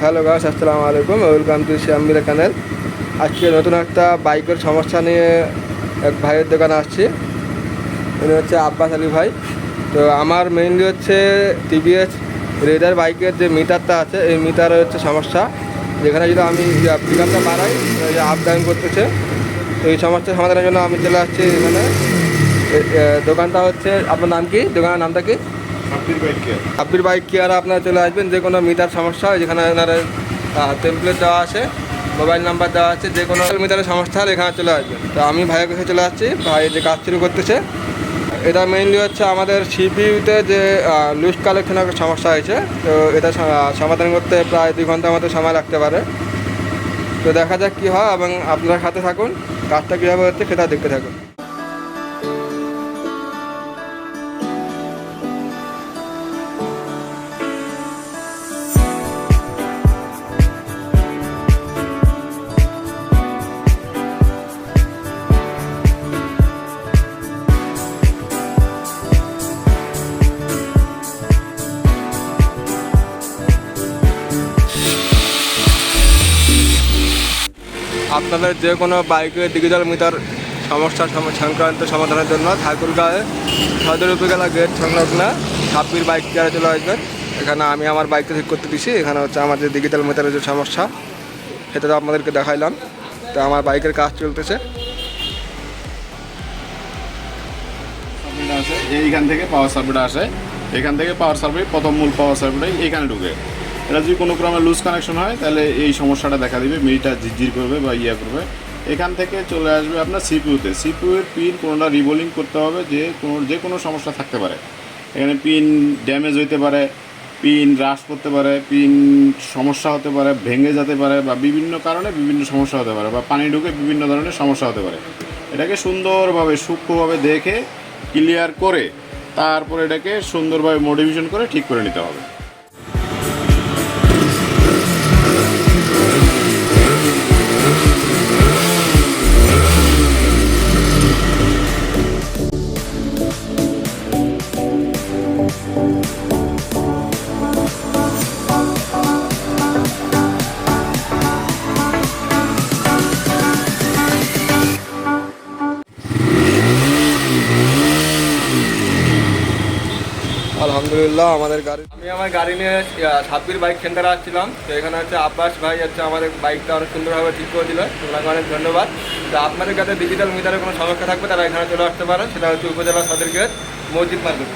Hello গাছ আসসালামু আলাইকুম ওয়েলকাম টু শ্যামবিরা চ্যানেল আজকে নতুন একটা বাইকের সমস্যা নিয়ে এক ভাইয়ের দোকানে আসছি। উনি হচ্ছে আব্বাস আলী ভাই। তো আমার মেইনলি হচ্ছে টিভিএস রেডার বাইকের যে মিটারটা আছে, এই মিটারে হচ্ছে সমস্যা। যেখানে যদি আমি পিকআপটা বাড়াই আপ ডাউন করতেছে, তো এই সমস্যার সমাধানের জন্য আমি চলে আসছি এখানে। দোকানটা হচ্ছে, আপনার নাম কি? দোকানের নামটা কি? আব্বির বাইক কেয়ারে আপনারা চলে আসবেন? যে কোনো মিটার সমস্যা হয়, যেখানে আপনার টেমপ্লেট দেওয়া আছে মোবাইল নাম্বার দেওয়া আছে, যে কোনো মিটারের সমস্যা হলে এখানে চলে আসবেন। তো আমি ভাইয়ের কাছে চলে আসছি, ভাই যে কাজ শুরু করতেছে। এটা মেইনলি হচ্ছে আমাদের সিপিইউতে যে লুজ কালেকশনের সমস্যা হয়েছে, তো এটা সমাধান করতে প্রায় দুই ঘণ্টার মতো সময় লাগতে পারে। তো দেখা যাক কী হয় এবং আপনারা সাথে থাকুন, কাজটা কীভাবে হচ্ছে সেটা দেখতে থাকুন। আপনাদের যে কোনো বাইকের ডিজিটাল মিটার সমস্যা সম- সংক্রান্ত সমাধানের জন্য ঠাকুরগাঁয়ে সদর উপজেলা গেট সংলগ্ন ছাব্বির বাইক কেয়ারে চলে আসবেন। এখানে আমি আমার বাইকটা ঠিক করতে দিছি। এখানে হচ্ছে আমার যে ডিজিটাল মিটারের যে সমস্যা, সেটা তো আপনাদেরকে দেখাইলাম। তো আমার বাইকের কাজ চলতেছে। এইখান থেকে পাওয়ার সার্ভিসটা আসে। এখান থেকে পাওয়ার সার্ভিস প্রথম মূল পাওয়ার সার্ভিসটাই এইখানে ঢুকে। এটা যদি কোনো ক্রমে লুজ কানেকশন হয়, তাহলে এই সমস্যাটা দেখা দিবে মিটার ঝিরঝির করবে বা ইয়া করবে। এখান থেকে চলে আসবে আপনার সিপিউতে সিপিউর পিন কোনোটা রিবোলিং করতে হবে যে কোনো যে কোনো সমস্যা থাকতে পারে। এখানে পিন ড্যামেজ হইতে পারে, পিন হ্রাস করতে পারে, পিন সমস্যা হতে পারে, ভেঙে যেতে পারে বা বিভিন্ন কারণে বিভিন্ন সমস্যা হতে পারে বা পানি ঢুকে বিভিন্ন ধরনের সমস্যা হতে পারে। এটাকে সুন্দরভাবে, সূক্ষ্মভাবে দেখে ক্লিয়ার করে, তারপর এটাকে সুন্দরভাবে মডিফিকেশন করে ঠিক করে নিতে হবে। আলহামদুলিল্লাহ আমাদের গাড়ি আমি আমার গাড়ি নিয়ে ছাব্বির বাইক সেন্টারে আসছিলাম। তো এখানে হচ্ছে আব্বাস ভাই হচ্ছে আমাদের বাইকটা অনেক সুন্দরভাবে ঠিক করে দিল। ওনাকে অনেক ধন্যবাদ। তো আপনাদের কাছে ডিজিটাল মিটারে কোনো সমস্যা থাকবে তারা এখানে চলে আসতে পারেন। সেটা হচ্ছে উপজেলা সদর গেট মসজিদ মার্কেট।